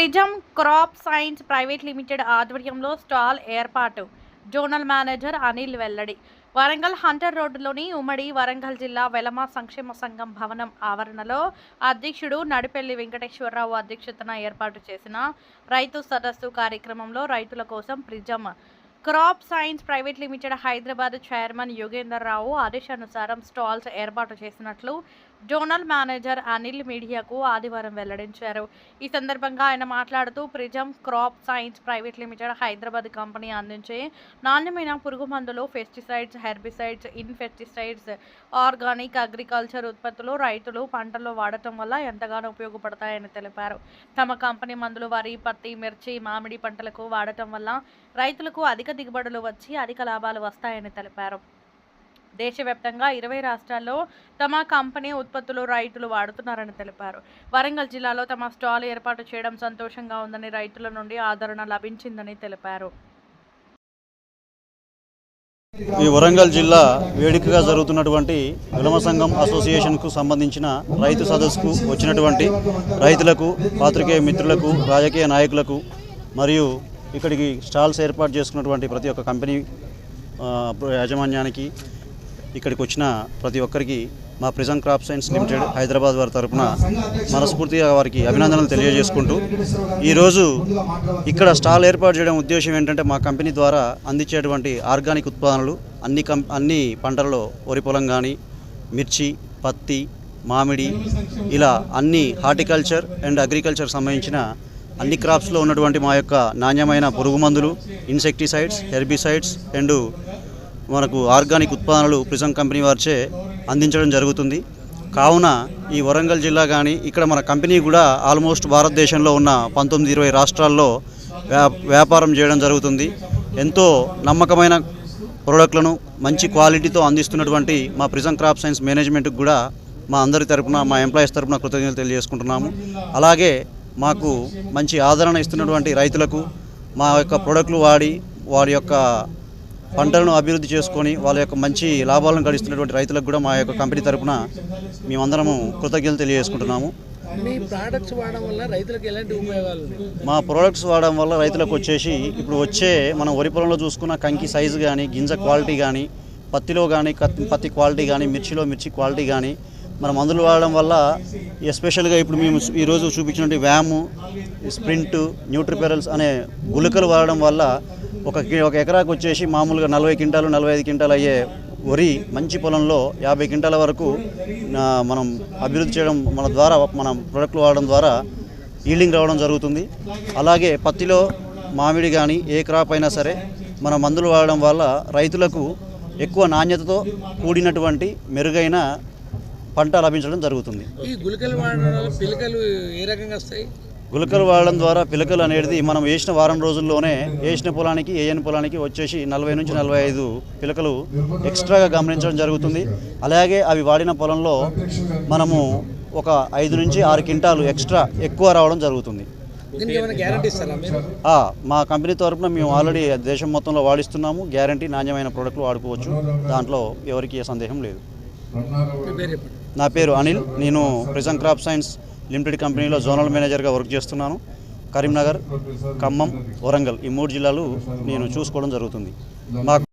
Prism crop science private limited ఆధ్వర్యంలో stall ఏర్పాటు. Zonal manager Anil వెల్లడి. వరంగల్ హంటర్ రోడ్డులోని ఉమ్మడి వరంగల్ జిల్లా వెలమ సంక్షేమ సంఘం భవనం ఆవరణలో అధ్యక్షుడు నడిపెల్లి వెంకటేశ్వరరావు అధ్యక్షతన ఏర్పాటు చేసిన రైతు సదస్సు కార్యక్రమంలో రైతుల కోసం Prism crop science private limited Hyderabad chairman Yogender Rao ఆదేశానుసారం స్టాల్స్ ఏర్పాటు చేసినట్లు జోనల్ మేనేజర్ అనిల్ మీడియాకు ఆదివారం వెల్లడించారు. ఈ సందర్భంగా ఆయన మాట్లాడుతూ Prism crop science private limited Hyderabad company అందించే నాణ్యమైన పురుగు మందులు pesticides herbicides insecticides organic agriculture ఉత్పత్తులు రైతులు పంటల్లో వాడటం వల్ల ఎంతగానో ఉపయోగపడతాయని తెలిపారు. తమ కంపెనీ మందులు వరి పత్తి మిర్చి మామిడి పంటలకు వాడటం వల్ల రైతులకు అధిక దిగుబడులు వచ్చి అధిక లాభాలు వస్తాయని తెలిపారు. దేశవ్యాప్తంగా ఇరవై రాష్ట్రాల్లో తమ కంపెనీ ఉత్పత్తులు రైతులు వాడుతున్నారని తెలిపారు. వరంగల్ జిల్లాలో తమ స్టాల్ ఏర్పాటు చేయడం సంతోషంగా ఉందని రైతుల నుండి ఆదరణ లభించిందని తెలిపారు. ఈ వరంగల్ జిల్లా వేడుకగా జరుగుతున్నటువంటి విలమ సంఘం అసోసియేషన్కు సంబంధించిన రైతు సదస్సుకు వచ్చినటువంటి రైతులకు పాత్రికేయ మిత్రులకు రాజకీయ నాయకులకు మరియు ఇక్కడికి స్టాల్స్ ఏర్పాటు చేసుకున్నటువంటి ప్రతి ఒక్క కంపెనీ యాజమాన్యానికి ఇక్కడికి వచ్చిన ప్రతి ఒక్కరికి మా Prism crop science limited Hyderabad వారి తరపున మనస్ఫూర్తిగా వారికి అభినందనలు తెలియజేసుకుంటూ ఈరోజు ఇక్కడ స్టాల్ ఏర్పాటు చేయడం ఉద్దేశం ఏంటంటే మా కంపెనీ ద్వారా అందించేటువంటి ఆర్గానిక్ ఉత్పాదనలు అన్ని కం అన్ని పంటలలో వరి పొలం కానీ మిర్చి పత్తి మామిడి ఇలా అన్ని హార్టికల్చర్ అండ్ అగ్రికల్చర్ సంబంధించిన అన్ని క్రాప్స్లో ఉన్నటువంటి మా యొక్క నాణ్యమైన పురుగు మందులు ఇన్సెక్టిసైడ్స్ హెర్బిసైడ్స్ అండ్ మనకు ఆర్గానిక్ ఉత్పాదనలు ప్రిజం కంపెనీ వారిచే అందించడం జరుగుతుంది. కావున ఈ వరంగల్ జిల్లా కానీ ఇక్కడ మన కంపెనీ కూడా ఆల్మోస్ట్ భారతదేశంలో ఉన్న పంతొమ్మిది ఇరవై రాష్ట్రాల్లో వ్యా వ్యాపారం చేయడం జరుగుతుంది. ఎంతో నమ్మకమైన ప్రోడక్ట్లను మంచి క్వాలిటీతో అందిస్తున్నటువంటి మా ప్రిజం క్రాప్ సైన్స్ మేనేజ్మెంట్కి కూడా మా అందరి తరపున మా ఎంప్లాయీస్ తరపున కృతజ్ఞతలు తెలియజేసుకుంటున్నాము. అలాగే మాకు మంచి ఆదరణ ఇస్తున్నటువంటి రైతులకు మా యొక్క ప్రోడక్ట్లు వాడి వారి యొక్క పంటలను అభివృద్ధి చేసుకొని వాళ్ళ యొక్క మంచి లాభాలను గడిస్తున్నటువంటి రైతులకు కూడా మా యొక్క కంపెనీ తరపున మేమందరము కృతజ్ఞతలు తెలియజేసుకుంటున్నాము. మీ ప్రోడక్ట్స్ వాడడం వల్ల రైతులకు ఎలాంటి ఉపయోగాలు ఉన్నాయి? మా ప్రోడక్ట్స్ వాడడం వల్ల రైతులకు వచ్చేసి ఇప్పుడు వచ్చే మనం వరి పొలంలో చూసుకున్న కంకి సైజు కానీ గింజ క్వాలిటీ కానీ పత్తిలో కానీ పత్తి క్వాలిటీ కానీ మిర్చిలో మిర్చి క్వాలిటీ కానీ మన మందులు వాడడం వల్ల ఎస్పెషల్గా ఇప్పుడు మేము ఈరోజు చూపించినటువంటి వ్యాము స్ప్రింట్ న్యూట్రిపెరల్స్ అనే గుళికలు వాడడం వల్ల ఒక ఒక ఎకరాకు వచ్చేసి మామూలుగా నలభై క్వింటాలు నలభై ఐదు క్వింటాలు అయ్యే వరి మంచి పొలంలో యాభై క్వింటాల వరకు మనం అభివృద్ధి చేయడం మన ద్వారా మనం ప్రొడక్ట్లు వాడడం ద్వారా ఈల్డింగ్ రావడం జరుగుతుంది. అలాగే పత్తిలో మామిడి కానీ ఏ క్రాప్ అయినా సరే మన మందులు వాడడం వల్ల రైతులకు ఎక్కువ నాణ్యతతో కూడినటువంటి మెరుగైన పంట లభించడం జరుగుతుంది. ఈ గుళికలు వాడడం వల్ల పిలకలు ఏ రకంగా వస్తాయి? గులకలు వాడడం ద్వారా పిలకలు అనేది మనం వేసిన వారం రోజుల్లోనే వేసిన పొలానికి వేయని పొలానికి వచ్చేసి నలభై నుంచి నలభై ఐదు పిలకలు ఎక్స్ట్రాగా గమనించడం జరుగుతుంది. అలాగే అవి వాడిన పొలంలో మనము ఒక ఐదు నుంచి ఆరు క్వింటాలు ఎక్స్ట్రా ఎక్కువ రావడం జరుగుతుంది. మా కంపెనీ తరపున మేము ఆల్రెడీ దేశం మొత్తంలో వాడిస్తున్నాము. గ్యారంటీ నాణ్యమైన ప్రోడక్ట్లు వాడుకోవచ్చు. దాంట్లో ఎవరికి ఏ సందేహం లేదు. నా పేరు అనిల్. నేను ప్రిజం క్రాప్ సైన్స్ లిమిటెడ్ కంపెనీలో జోనల్ మేనేజర్గా వర్క్ చేస్తున్నాను. కరీంనగర్ ఖమ్మం వరంగల్ ఈ మూడు జిల్లాలు నేను చూసుకోవడం జరుగుతుంది. మాకు